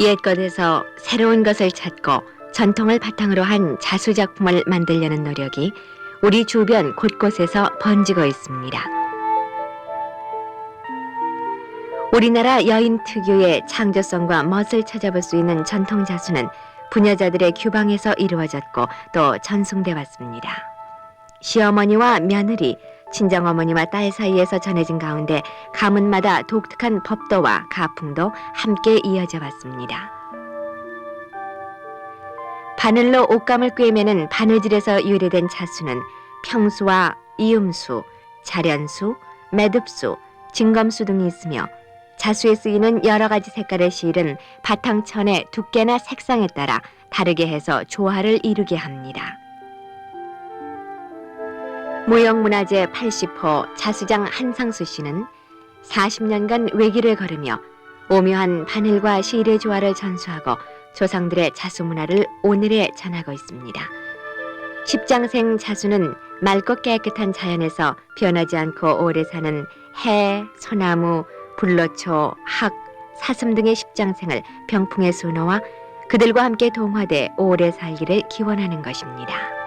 옛 것에서 새로운 것을 찾고 전통을 바탕으로 한 자수 작품을 만들려는 노력이 우리 주변 곳곳에서 번지고 있습니다. 우리나라 여인 특유의 창조성과 멋을 찾아볼 수 있는 전통 자수는 부녀자들의 규방에서 이루어졌고 또 전승돼 왔습니다. 시어머니와 며느리, 친정어머니와 딸 사이에서 전해진 가운데 가문마다 독특한 법도와 가풍도 함께 이어져 왔습니다. 바늘로 옷감을 꿰매는 바느질에서 유래된 자수는 평수와 이음수, 자련수, 매듭수, 진검수 등이 있으며 자수에 쓰이는 여러 가지 색깔의 실은 바탕천의 두께나 색상에 따라 다르게 해서 조화를 이루게 합니다. 무형문화재 80호 자수장 한상수 씨는 40년간 외길을 걸으며 오묘한 바늘과 실의 조화를 전수하고 조상들의 자수 문화를 오늘에 전하고 있습니다. 십장생 자수는 맑고 깨끗한 자연에서 변하지 않고 오래 사는 해, 소나무, 불로초, 학, 사슴 등의 십장생을 병풍에 수놓아 그들과 함께 동화돼 오래 살기를 기원하는 것입니다.